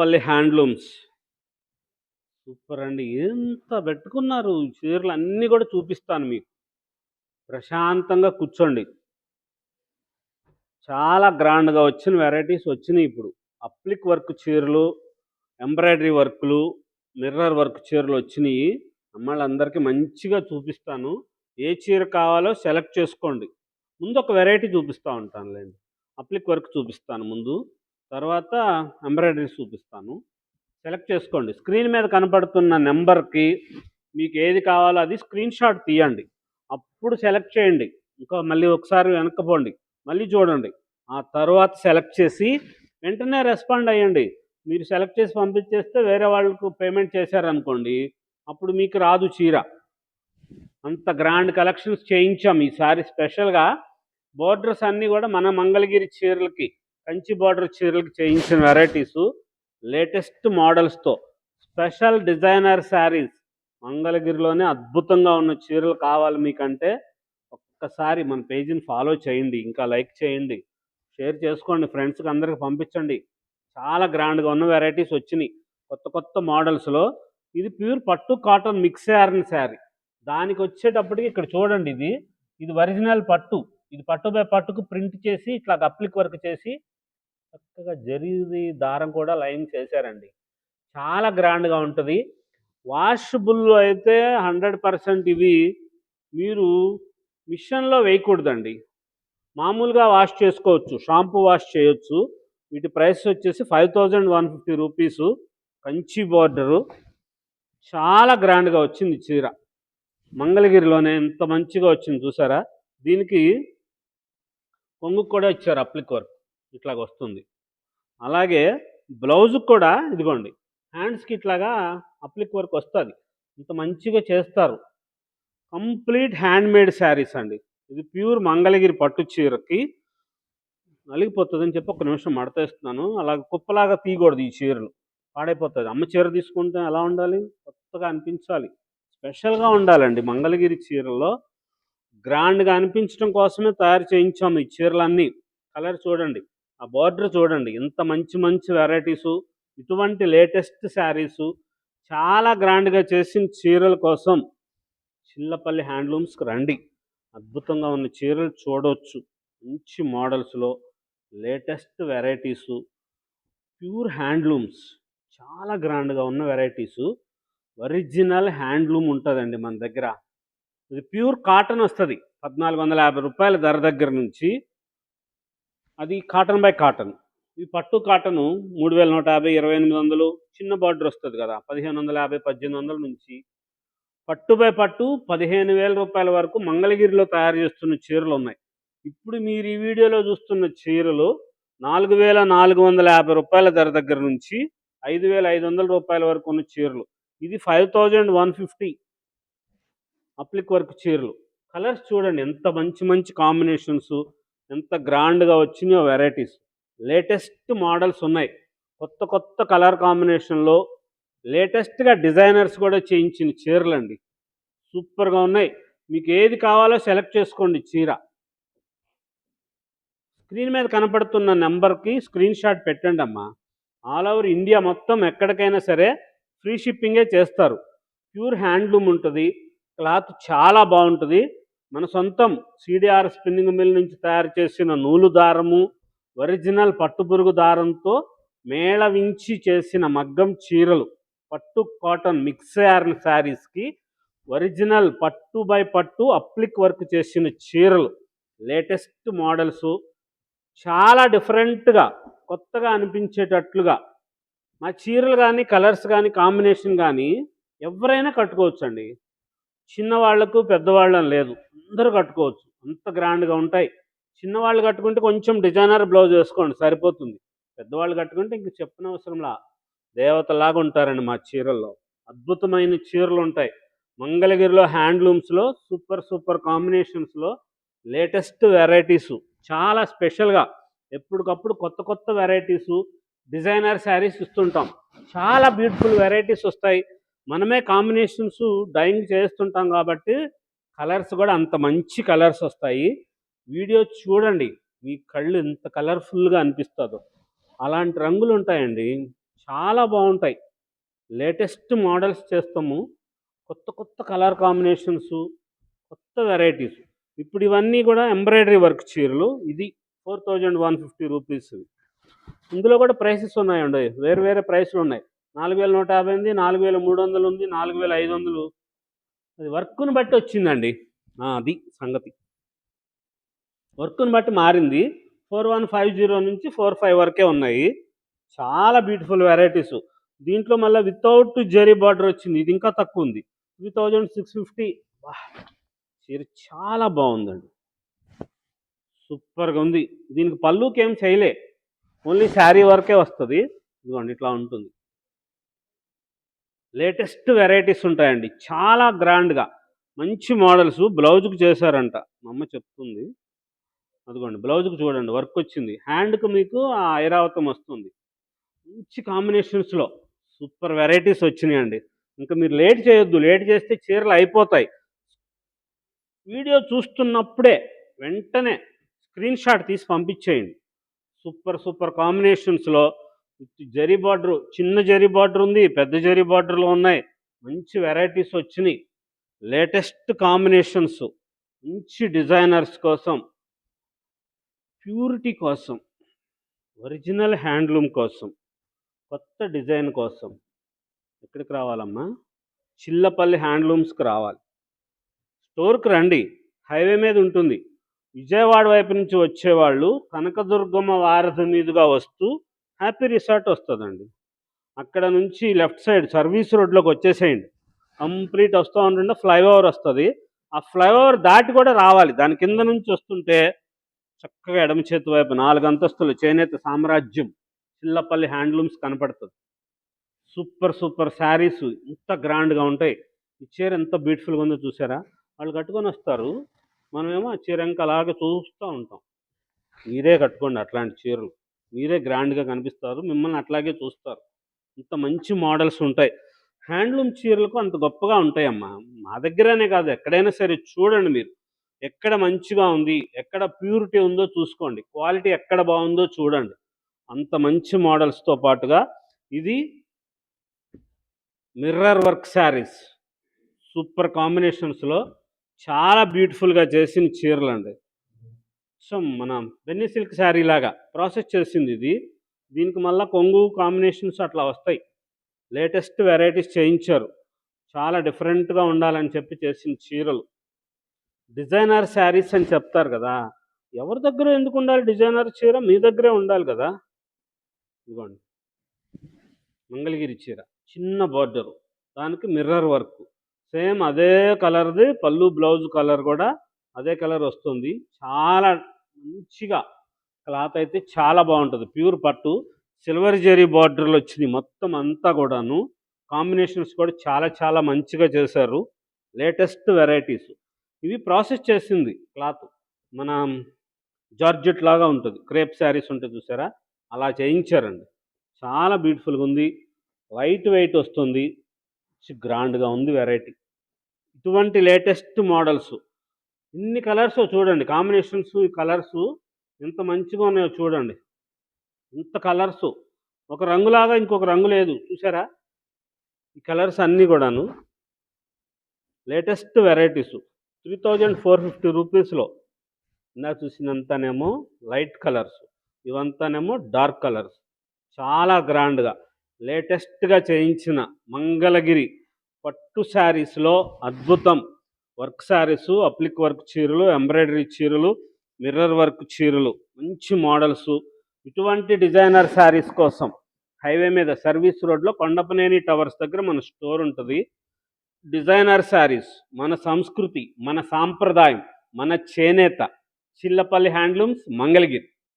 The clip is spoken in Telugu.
తాడేపల్లి హ్యాండ్లూమ్స్. సూపర్ అండి ఎంత పెట్టుకున్నారు ఈ చీరలు? అన్నీ కూడా చూపిస్తాను మీకు. ప్రశాంతంగా కూర్చోండి. చాలా గ్రాండ్గా వచ్చిన వెరైటీస్ వచ్చినాయి ఇప్పుడు. అప్లిక్ వర్క్ చీరలు ఎంబ్రాయిడరీ వర్క్లు మిర్రర్ వర్క్ చీరలు వచ్చినాయి. అమ్మాళ్ళందరికీ మంచిగా చూపిస్తాను. ఏ చీర కావాలో సెలెక్ట్ చేసుకోండి. ముందు ఒక వెరైటీ చూపిస్తూ ఉంటానులేండి. అప్లిక్ వర్క్ చూపిస్తాను ముందు. తర్వాత ఎంబ్రాయిడరీ చూపిస్తాను. సెలెక్ట్ చేసుకోండి. స్క్రీన్ మీద కనపడుతున్న నెంబర్కి మీకు ఏది కావాలో అది స్క్రీన్ షాట్ తీయండి. అప్పుడు సెలెక్ట్ చేయండి. ఇంకా మళ్ళీ ఒకసారి వెనకపోండి మళ్ళీ చూడండి. ఆ తర్వాత సెలెక్ట్ చేసి వెంటనే రెస్పాండ్ అయ్యండి. మీరు సెలెక్ట్ చేసి పంపించేస్తే వేరే వాళ్ళకు పేమెంట్ చేశారనుకోండి అప్పుడు మీకు రాదు చీర. అంత గ్రాండ్ కలెక్షన్స్ చేయించాం. ఈసారి స్పెషల్గా బోర్డర్స్ అన్నీ కూడా మన మంగళగిరి చీరలకి. కంచి బార్డర్ చీరలకు చేయించిన వెరైటీస్ లేటెస్ట్ మోడల్స్తో స్పెషల్ డిజైనర్ శారీస్ మంగళగిరిలోనే అద్భుతంగా ఉన్న చీరలు కావాలి మీకంటే ఒక్కసారి మన పేజీని ఫాలో చేయండి ఇంకా లైక్ చేయండి. షేర్ చేసుకోండి ఫ్రెండ్స్కి అందరికి పంపించండి. చాలా గ్రాండ్గా ఉన్న వెరైటీస్ వచ్చినాయి. కొత్త కొత్త మోడల్స్లో ఇది ప్యూర్ పట్టు కాటన్ మిక్స్ అయ్యారని శారీ దానికి వచ్చేటప్పటికి ఇక్కడ చూడండి ఇది. ఇది ఒరిజినల్ పట్టు. ఇది పట్టు బై పట్టుకు ప్రింట్ చేసి ఇట్లా అప్లిక్ వర్క్ చేసి చక్కగా జరిది దారం కూడా లైన్ చేశారండి. చాలా గ్రాండ్గా ఉంటుంది. వాషబుల్ అయితే హండ్రెడ్ పర్సెంట్ ఇవి మీరు మిషన్లో వేయకూడదండి. మామూలుగా వాష్ చేసుకోవచ్చు షాంపూ వాష్ చేయొచ్చు. వీటి ప్రైస్ వచ్చేసి five thousand one fifty rupees Kanchi border. చాలా గ్రాండ్గా వచ్చింది చీర. మంగళగిరిలోనే ఎంత మంచిగా వచ్చింది చూసారా? దీనికి కొంగు కూడా ఇచ్చారు అప్లిక్ వర్క్ ఇట్లాగ వస్తుంది అలాగే బ్లౌజ్కి కూడా ఇదిగోండి హ్యాండ్స్కి ఇట్లాగా అప్లిక్ వర్క్ వస్తుంది. ఇంత మంచిగా చేస్తారు. కంప్లీట్ హ్యాండ్ మేడ్ శారీస్ అండి. ఇది ప్యూర్ మంగళగిరి పట్టు చీరకి నలిగిపోతుందని చెప్పి ఒక నిమిషం మడతేస్తున్నాను. అలాగే కుప్పలాగా తీయకూడదు ఈ చీరలు. పాడైపోతుంది. అమ్మ చీర తీసుకుంటే ఎలా ఉండాలి? కొత్తగా అనిపించాలి. స్పెషల్గా ఉండాలండి మంగళగిరి చీరల్లో. గ్రాండ్గా అనిపించడం కోసమే తయారు చేయించాము ఈ చీరలన్నీ. కలర్ చూడండి. ఆ బార్డర్ చూడండి. ఇంత మంచి మంచి వెరైటీసు ఇటువంటి లేటెస్ట్ శారీసు చాలా గ్రాండ్గా చేసిన చీరల కోసం చిల్లపల్లి హ్యాండ్లూమ్స్కి రండి. అద్భుతంగా ఉన్న చీరలు చూడవచ్చు మంచి మోడల్స్లో లేటెస్ట్ వెరైటీసు ప్యూర్ హ్యాండ్లూమ్స్ చాలా గ్రాండ్గా ఉన్న వెరైటీసు ఒరిజినల్ హ్యాండ్లూమ్ ఉంటుందండి మన దగ్గర. ఇది ప్యూర్ కాటన్ వస్తుంది. పద్నాలుగు వందల యాభై రూపాయల ధర దగ్గర నుంచి అది కాటన్ బై కాటన్ ఈ పట్టు కాటను మూడు వేల నూట యాభై ఇరవై ఎనిమిది వందలు చిన్న బార్డర్ వస్తుంది కదా పదిహేను వందల యాభై పద్దెనిమిది వందల నుంచి. పట్టు బై పట్టు పదిహేను వేల రూపాయల వరకు మంగళగిరిలో తయారు చేస్తున్న చీరలు ఉన్నాయి. ఇప్పుడు మీరు ఈ వీడియోలో చూస్తున్న చీరలు నాలుగు వేల నాలుగు వందల యాభై రూపాయల ధర దగ్గర నుంచి ఐదు వేల ఐదు వందల రూపాయల వరకు ఉన్న చీరలు. ఇది five thousand one fifty applique work చీరలు. కలర్స్ చూడండి ఎంత మంచి మంచి కాంబినేషన్స్ ఎంత గ్రాండ్గా వచ్చినాయో వెరైటీస్. లేటెస్ట్ మోడల్స్ ఉన్నాయి. కొత్త కొత్త కలర్ కాంబినేషన్లో లేటెస్ట్గా డిజైనర్స్ కూడా చేయించిన చీరలు అండి సూపర్గా ఉన్నాయి. మీకు ఏది కావాలో సెలెక్ట్ చేసుకోండి చీర. స్క్రీన్ మీద కనపడుతున్న నెంబర్కి స్క్రీన్ షాట్ పెట్టండి అమ్మా. ఆల్ ఓవర్ ఇండియా మొత్తం ఎక్కడికైనా సరే ఫ్రీ షిప్పింగే చేస్తారు. ప్యూర్ హ్యాండ్లూమ్ ఉంటుంది. క్లాత్ చాలా బాగుంటుంది. మన సొంతం సిడిఆర్ స్పిన్నింగ్ మిల్ నుంచి తయారు చేసిన నూలు దారము ఒరిజినల్ పట్టుపురుగు దారంతో మేళవించి చేసిన మగ్గం చీరలు పట్టు కాటన్ మిక్స్ అయ్యారిన శారీస్కి ఒరిజినల్ పట్టు బై పట్టు అప్లిక్ వర్క్ చేసిన చీరలు లేటెస్ట్ మోడల్స్. చాలా డిఫరెంట్గా కొత్తగా అనిపించేటట్లుగా మా చీరలు కానీ కలర్స్ కానీ కాంబినేషన్ కానీ ఎవరైనా కట్టుకోవచ్చండి. చిన్నవాళ్ళకు పెద్దవాళ్ళని లేదు. అందరూ కట్టుకోవచ్చు. అంత గ్రాండ్గా ఉంటాయి. చిన్నవాళ్ళు కట్టుకుంటే కొంచెం డిజైనర్ బ్లౌజ్ వేసుకోండి సరిపోతుంది. పెద్దవాళ్ళు కట్టుకుంటే ఇంక చెప్పనవసరంలా దేవతలాగా ఉంటారండి మా చీరల్లో. అద్భుతమైన చీరలు ఉంటాయి. మంగళగిరిలో హ్యాండ్లూమ్స్లో సూపర్ సూపర్ కాంబినేషన్స్లో లేటెస్ట్ వెరైటీసు. చాలా స్పెషల్గా. ఎప్పటికప్పుడు కొత్త కొత్త వెరైటీసు డిజైనర్ శారీస్ ఇస్తుంటాం. చాలా బ్యూటిఫుల్ వెరైటీస్ వస్తాయి. మనమే కాంబినేషన్స్ డైయింగ్ చేస్తుంటాం కాబట్టి కలర్స్ కూడా అంత మంచి కలర్స్ వస్తాయి. వీడియో చూడండి. మీ కళ్ళు ఎంత కలర్ఫుల్గా అనిపిస్తుందో. అలాంటి రంగులు ఉంటాయండి. చాలా బాగుంటాయి. లేటెస్ట్ మోడల్స్ చేస్తాము. కొత్త కొత్త కలర్ కాంబినేషన్స్ కొత్త వెరైటీస్. ఇప్పుడు ఇవన్నీ కూడా ఎంబ్రాయిడరీ వర్క్ చీరలు. ఇది four thousand one fifty rupees ఇందులో కూడా ప్రైసెస్ ఉన్నాయండి. వేరు వేరే ప్రైస్లు ఉన్నాయి. నాలుగు వేల నూట యాభై ఉంది నాలుగు వేల మూడు వందలు ఉంది నాలుగు వేల ఐదు వందలు అది వర్క్ను బట్టి వచ్చిందండి. అది సంగతి. వర్క్ను బట్టి మారింది. ఫోర్ వన్ ఫైవ్ జీరో నుంచి ఫోర్ ఫైవ్ వరకే ఉన్నాయి. చాలా బ్యూటిఫుల్ వెరైటీస్. దీంట్లో మళ్ళీ వితౌట్ జెరీ బార్డర్ వచ్చింది. ఇది ఇంకా తక్కువ ఉంది. Three thousand six fifty. చీర చాలా బాగుందండి. సూపర్గా ఉంది. దీనికి పళ్ళుకి ఏం చేయలే. ఓన్లీ శారీ వరకే వస్తుంది. ఇదిగోండి ఇట్లా ఉంటుంది. లేటెస్ట్ వెరైటీస్ ఉంటాయండి. చాలా గ్రాండ్గా. మంచి మోడల్స్ బ్లౌజ్కి చేశారంట. మా అమ్మ చెప్తుంది. అదిగోండి బ్లౌజ్కి చూడండి వర్క్ వచ్చింది. హ్యాండ్కి మీకు ఆ ఐరావతం వస్తుంది. మంచి కాంబినేషన్స్లో సూపర్ వెరైటీస్ వచ్చినాయండి. ఇంకా మీరు లేట్ చేయొద్దు. లేట్ చేస్తే చీరలు అయిపోతాయి. వీడియో చూస్తున్నప్పుడే వెంటనే స్క్రీన్ షాట్ తీసి పంపించేయండి. సూపర్ సూపర్ కాంబినేషన్స్లో జరీ బార్డర్ చిన్న జరీ బార్డర్ ఉంది పెద్ద జరీ బార్డర్లో ఉన్నాయి. మంచి వెరైటీస్ వచ్చినాయి. లేటెస్ట్ కాంబినేషన్స్ మంచి డిజైనర్స్ కోసం ప్యూరిటీ కోసం ఒరిజినల్ హ్యాండ్లూమ్ కోసం కొత్త డిజైన్ కోసం. ఎక్కడికి రావాలమ్మా? చిల్లపల్లి హ్యాండ్లూమ్స్కి రావాలి. స్టోర్కి రండి. హైవే మీద ఉంటుంది. విజయవాడ వైపు నుంచి వచ్చేవాళ్ళు కనకదుర్గమ్మ వారధి మీదుగా వస్తూ హ్యాపీ రిసార్ట్ వస్తుందండి. అక్కడ నుంచి లెఫ్ట్ సైడ్ సర్వీస్ రోడ్లోకి వచ్చేసేయండి. కంప్లీట్ వస్తూ ఉంటుండే ఫ్లైఓవర్ వస్తుంది. ఆ ఫ్లైఓవర్ దాటి కూడా రావాలి. దాని కింద నుంచి వస్తుంటే చక్కగా ఎడమ చేతి వైపు నాలుగు అంతస్తులు చేనేత సామ్రాజ్యం చిల్లపల్లి హ్యాండ్లూమ్స్ కనపడుతుంది. సూపర్ సూపర్ శారీస్ ఇంత గ్రాండ్గా ఉంటాయి. ఈ చీర ఎంత బ్యూటిఫుల్గా ఉందో చూసారా? వాళ్ళు కట్టుకొని వస్తారు. మనమేమో ఆ చీర ఇంకా అలాగే చూస్తూ ఉంటాం. మీరే కట్టుకోండి అట్లాంటి చీరలు. మీరే గ్రాండ్గా కనిపిస్తారు. మిమ్మల్ని అట్లాగే చూస్తారు. ఇంత మంచి మోడల్స్ ఉంటాయి. హ్యాండ్లూమ్ చీరలకు అంత గొప్పగా ఉంటాయమ్మా. మా దగ్గరనే కాదు. ఎక్కడైనా సరే చూడండి మీరు. ఎక్కడ మంచిగా ఉంది? ఎక్కడ ప్యూరిటీ ఉందో చూసుకోండి. క్వాలిటీ ఎక్కడ బాగుందో చూడండి. అంత మంచి మోడల్స్తో పాటుగా ఇది మిర్రర్ వర్క్ శారీస్. సూపర్ కాంబినేషన్స్లో చాలా బ్యూటిఫుల్గా చేసిన చీరలు అండి సో మన బెన్నీ సిల్క్ శారీ లాగా ప్రాసెస్ చేసింది ఇది. దీనికి మళ్ళీ కొంగు కాంబినేషన్స్ అట్లా వస్తాయి. లేటెస్ట్ వెరైటీస్ చేయించారు. చాలా డిఫరెంట్గా ఉండాలని చెప్పి చేసిన చీరలు. డిజైనర్ శారీస్ అని చెప్తారు కదా! ఎవరి దగ్గర ఎందుకు ఉండాలి డిజైనర్ చీర? మీ దగ్గరే ఉండాలి కదా! ఇదిగోండి. మంగళగిరి చీర. చిన్న బార్డరు. దానికి మిర్రర్ వర్క్. సేమ్ అదే కలర్ది పళ్ళు బ్లౌజ్ కలర్ కూడా అదే కలర్ వస్తుంది. చాలా మంచిగా క్లాత్ అయితే చాలా బాగుంటుంది. ప్యూర్ పట్టు. సిల్వర్ జెరీ బార్డర్లు వచ్చినాయి మొత్తం అంతా కూడాను. కాంబినేషన్స్ కూడా చాలా చాలా మంచిగా చేశారు. Latest varieties. ఇవి ప్రాసెస్ చేసింది క్లాత్. మన జార్జెట్ లాగా ఉంటుంది. క్రేప్ శారీస్ ఉంటుంది చూసారా? అలా చేయించారండి. చాలా బ్యూటిఫుల్గా ఉంది. లైట్ వెయిట్ వస్తుంది. గ్రాండ్గా ఉంది వెరైటీ. ఇటువంటి లేటెస్ట్ మోడల్స్ ఇన్ని కలర్స్ చూడండి కాంబినేషన్స్ ఈ కలర్స్ ఎంత మంచిగా ఉన్నాయో చూడండి. ఇంత కలర్స్ ఒక రంగులాగా ఇంకొక రంగు లేదు చూసారా? ఈ కలర్స్ అన్నీ కూడాను latest varieties three thousand four fifty రూపీస్లో. ఇందాక చూసినంతనేమో లైట్ కలర్స్ ఇవంతానేమో డార్క్ కలర్స్ చాలా గ్రాండ్గా లేటెస్ట్గా చేయించిన మంగళగిరి పట్టు శారీస్లో అద్భుతం. వర్క్ శారీస్ అప్లిక్ వర్క్ చీరలు ఎంబ్రాయిడరీ చీరలు మిర్రర్ వర్క్ చీరలు మంచి మోడల్స్. ఇటువంటి డిజైనర్ శారీస్ కోసం హైవే మీద సర్వీస్ రోడ్లో కొండపనేని టవర్స్ దగ్గర మన స్టోర్ ఉంటుంది. డిజైనర్ శారీస్ మన సంస్కృతి మన సాంప్రదాయం మన చేనేత. చిల్లపల్లి హ్యాండ్లూమ్స్ మంగళగిరి.